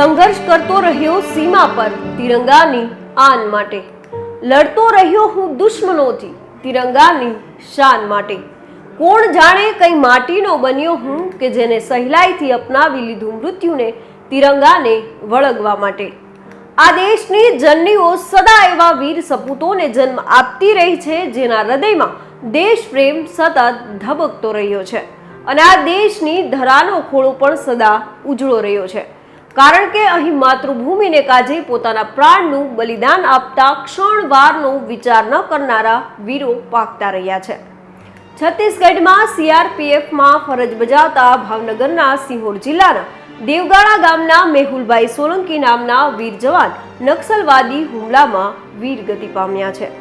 સંઘર્ષ કરતો રહ્યો સીમા પર તિરંગાની આન માટે. લડતો રહ્યો હું દુશ્મનોથી તિરંગાની શાન માટે. કોણ જાણે કઈ માટીનો બન્યો હું કે જેને સહેલાઈથી અપનાવી લીધું મૃત્યુને તિરંગાને વળગવા માટે. આ દેશની જનનીઓ સદા એવા વીર સપૂતોને જન્મ આપતી રહી છે જેના હૃદયમાં દેશ પ્રેમ સતત ધબકતો રહ્યો છે. અને આ દેશની ધરાનો ખોળો પણ સદા ઉજળો રહ્યો છે. કારણ કે અહીં માતૃભૂમિને કાજે પોતાના પ્રાણનું બલિદાન આપતા ક્ષણવારનો વિચાર ન કરનારા વીરો પાકતા રહ્યા છે. છત્તીસગઢમાં સીઆરપીએફમાં ફરજ બજાવતા ભાવનગરના સિહોર જિલ્લાના દેવગાળા ગામના મેહુલભાઈ સોલંકી નામના વીર જવાન નક્સલવાદી હુમલામાં વીરગતિ પામ્યા છે.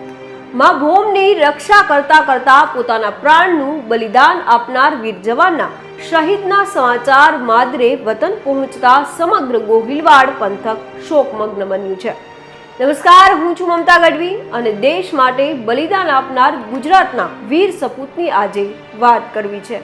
માં ભોમની રક્ષા કરતા કરતા પોતાના પ્રાણનું બલિદાન આપનાર વીર જવાનના શહીદના સમાચાર માદરે વતન પહોંચતા સમગ્ર ગોહિલવાડ પંથક શોકમગ્ન બન્યું છે. નમસ્કાર, હું છું મમતા ગઢવી અને દેશ માટે બલિદાન આપનાર ગુજરાતના વીર સપૂતની આજે વાત કરવી છે.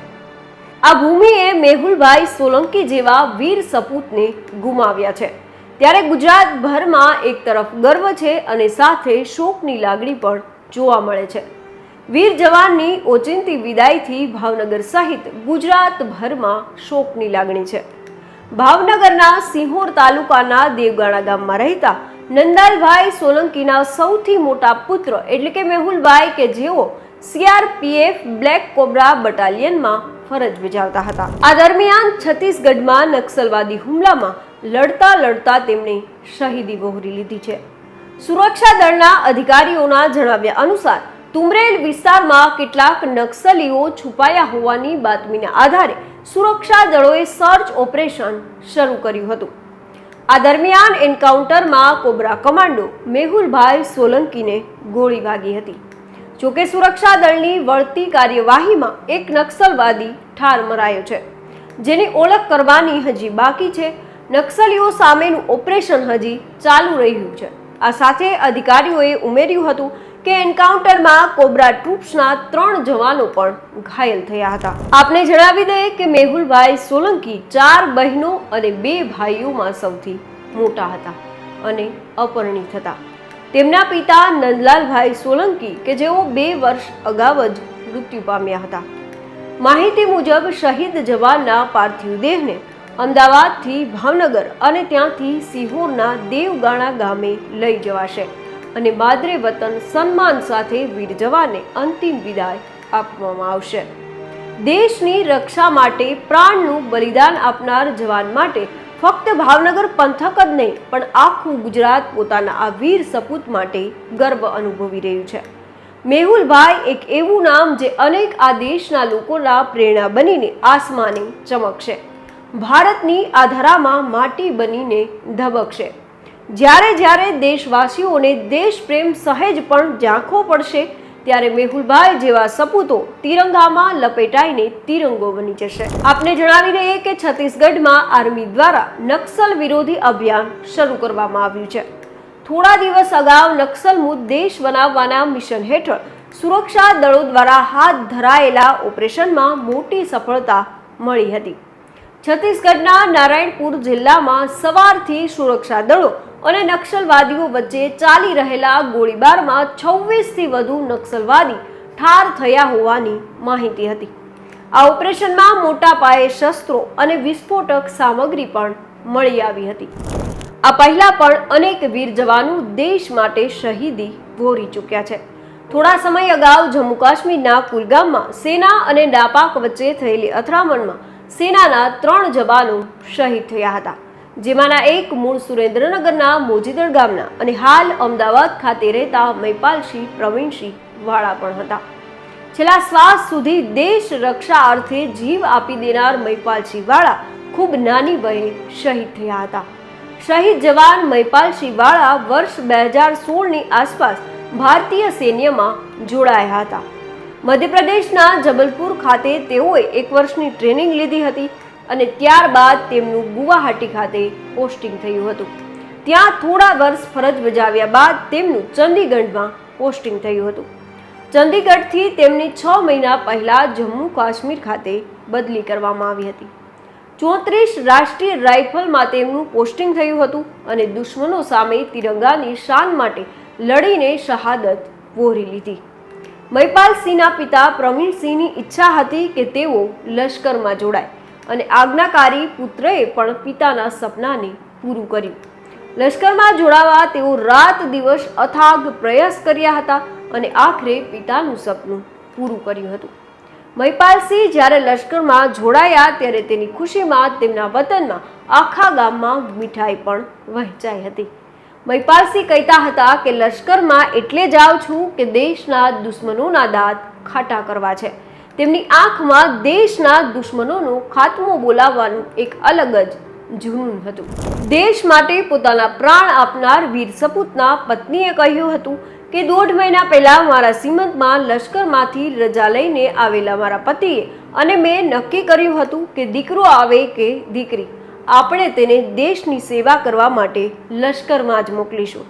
આ ભૂમિએ મેહુલભાઈ સોલંકી જેવા વીર સપૂતને ગુમાવ્યા છે. ત્યારે ગુજરાતભરમાં એક તરફ ગર્વ છે અને સાથે શોકની લાગણી પણ જોવા મળે છે. વીર જવાનની ઓચિંતી વિદાયથી ભાવનગર સહિત ગુજરાતભરમાં શોકની લાગણી છે. ભાવનગરના સિંહોર તાલુકાના દેવગાણા ગામમાં રહેતા નંદાલભાઈ સોલંકીના સૌથી મોટા પુત્ર એટલે કે મેહુલભાઈ કે જેઓ સીઆરપીએફ બ્લેક કોબ્રા બટાલિયનમાં ફરજ બજાવતા હતા. આ દરમિયાન છત્તીસગઢમાં નક્સલવાદી હુમલામાં લડતા લડતા તેમણે શહીદી વહોરી લીધી છે. સુરક્ષા દળના અધિકારીઓના જણાવ્યા અનુસાર તુમરેલ વિસ્તારમાં કેટલાક નક્સલીઓ છુપાયા હોવાની બાતમીના આધારે સુરક્ષા દળોએ સર્ચ ઓપરેશન શરૂ કર્યું હતું. આ દરમિયાન એન્કાઉન્ટરમાં કોબરા કમાન્ડો મેહુલભાઈ સોલંકીને ગોળી વાગી હતી. જોકે સુરક્ષા દળની વળતી કાર્યવાહીમાં એક નક્સલવાદી ઠાર મરાયો છે, જેની ઓળખ કરવાની હજી બાકી છે. નક્સલીઓ સામેનું ઓપરેશન હજી ચાલુ રહ્યું છે. આ સાથે અધિકારીઓએ ઉમેર્યું હતું કે એન્કાઉન્ટરમાં કોબ્રા ટ્રુપ્સના ત્રણ જવાનો પણ ઘાયલ થયા હતા. આપને જણાવી દઈએ કે મેહુલભાઈ સોલંકી ચાર બહેનો અને બે ભાઈઓમાં સૌથી મોટા હતા અને અપરિણિત હતા તેમના પિતા નંદલાલભાઈ સોલંકી કે જેઓ બે વર્ષ અગાઉ જ મૃત્યુ પામ્યા હતા. માહિતી મુજબ શહીદ જવાનના પાર્થિવ દેહને અમદાવાદથી ભાવનગર અને ત્યાંથી સિહોરના દેવગાણા ગામે લઈ જવાશે. અને માદરે વતન સન્માન સાથે વીર જવાનને અંતિમ વિદાય આપવામાં આવશે. દેશની રક્ષા માટે પ્રાણનું બલિદાન આપનાર જવાન માટે ફક્ત ભાવનગર પંથક જ નહીં, પણ આખું ગુજરાત પોતાના આ વીર સપૂત માટે ગર્વ અનુભવી રહ્યું છે. મેહુલભાઈ એક એવું નામ જે અનેક આ દેશના લોકોના પ્રેરણા બનીને આસમાને ચમકશે. ભારતની આ ધરામાં માટી બનીને ધબકશે. જ્યારે જ્યારે દેશવાસીઓને દેશ પ્રેમ સહેજ પણ ઝાંખો પડશે, ત્યારે મેહુલભાઈ જેવા સપૂતો તિરંગામાં લપેટાઈને તિરંગો બની જશે. આપને જણાવી દઈએ કે છત્તીસગઢમાં આર્મી દ્વારા નક્સલ વિરોધી અભિયાન શરૂ કરવામાં આવ્યું છે. થોડા દિવસ અગાઉ નક્સલ મુદ્દ દેશ બનાવવાના મિશન હેઠળ સુરક્ષા દળો દ્વારા હાથ ધરાયેલા ઓપરેશનમાં મોટી સફળતા મળી હતી. છત્તીસગઢના નારાયણપુર જિલ્લામાં સવારથી સુરક્ષા દળો અને નક્સલવાદીઓ વચ્ચે ચાલી રહેલા ગોળીબારમાં છવ્વીસથી વધુ નક્સલવાદી ઠાર થયા હોવાની માહિતી હતી. આ ઓપરેશનમાં મોટા પાયે શસ્ત્રો અને વિસ્ફોટક સામગ્રી પણ મળી આવી હતી. આ પહેલા પણ અનેક વીર જવાનો દેશ માટે શહીદી ભોરી ચૂક્યા છે. થોડા સમય અગાઉ જમ્મુ કાશ્મીરના કુલગામમાં સેના અને નાપાક વચ્ચે થયેલી અથડામણમાં સેનાના ત્રણ જવાનો શહીદ થયા હતા, જેમાંના એક મૂળ સુરેન્દ્રનગરના મોજીદળ ગામના અને હાલ અમદાવાદ ખાતે રહેતા મૈપાલસિંહ પ્રવીણસિંહ વાળા પણ હતા. છેલ્લા શ્વાસ સુધી દેશ રક્ષા અર્થે જીવ આપી દેનાર મૈપાલસિંહ વાળા ખૂબ નાની વયે શહીદ થયા હતા. શહીદ જવાન મૈપાલસિંહ વાળા વર્ષ બે હજાર સોળની આસપાસ ભારતીય સૈન્યમાં જોડાયા હતા. મધ્યપ્રદેશના જબલપુર ખાતે તેઓએ એક વર્ષની ટ્રેનિંગ લીધી હતી અને ત્યારબાદ તેમનું ગુવાહાટી ખાતે પોસ્ટિંગ થયું હતું. ત્યાં થોડા વર્ષ ફરજ બજાવ્યા બાદ તેમનું ચંદીગઢમાં પોસ્ટિંગ થયું હતું. ચંદીગઢથી તેમની છ મહિના પહેલા જમ્મુ કાશ્મીર ખાતે બદલી કરવામાં આવી હતી. ચોત્રીસ રાષ્ટ્રીય રાઇફલમાં તેમનું પોસ્ટિંગ થયું હતું અને દુશ્મનો સામે તિરંગાની શાન માટે લડીને શહાદત વહોરી લીધી. મહિપાલસિંહના પિતા પ્રવીણસિંહની ઈચ્છા હતી કે તેઓ લશ્કરમાં જોડાય અને આજ્ઞાકારી પુત્રએ પણ પિતાના સપનાને પૂરું કર્યું. લશ્કરમાં જોડાવા તેઓ રાત દિવસ અથાગ પ્રયાસ કર્યા હતા અને આખરે પિતાનું સપનું પૂરું કર્યું હતું. મહિપાલસિંહ જ્યારે લશ્કરમાં જોડાયા ત્યારે તેની ખુશીમાં તેમના વતનમાં આખા ગામમાં મીઠાઈ પણ વહેંચાઈ હતી. મહિપાલસિંહ કહેતા હતા કે લશ્કરમાં એટલે જાઉં છું કે દેશના દુશ્મનોના દાંત ખાટા કરવા છે. તેમની આંખમાં દેશના દુશ્મનોનો ખાત્મો બોલાવવાનું એક અલગ જ જુનૂન હતું. દેશ માટે પોતાના પ્રાણ આપનાર વીર સપૂતના પત્નીએ કહ્યું હતું કે દોઢ મહિના પહેલા મારા સીમંતમાં લશ્કરમાંથી રજા લઈને આવેલા મારા પતિએ અને મેં નક્કી કર્યું હતું કે દીકરો આવે કે દીકરી. આપણે તેને દેશની સેવા કરવા માટે લશ્કરમાં જ મોકલીશું.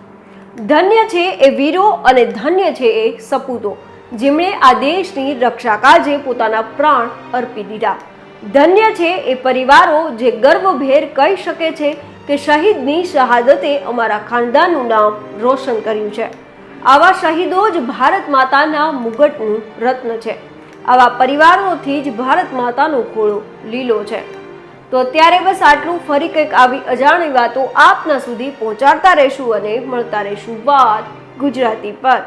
ધન્ય છે એ વીરો અને ધન્ય છે એ સપૂતો, જેમણે આ દેશની રક્ષા કાજે પોતાના પ્રાણ અર્પી દીધા. ધન્ય છે એ પરિવારો જે ગર્વભેર કહી શકે છે કે શહીદની શહાદતે અમારા ખાનદાનનું નામ રોશન કર્યું છે. આવા શહીદો જ ભારત માતાના મુગટનું રત્ન છે. આવા પરિવારોથી જ ભારત માતાનો ખોળો લીલો છે. તો અત્યારે બસ આટલું. ફરી કંઈક આવી અજાણી વાતો આપના સુધી પહોંચાડતા રહેશું અને મળતા રહેશું. વાત ગુજરાતી પર.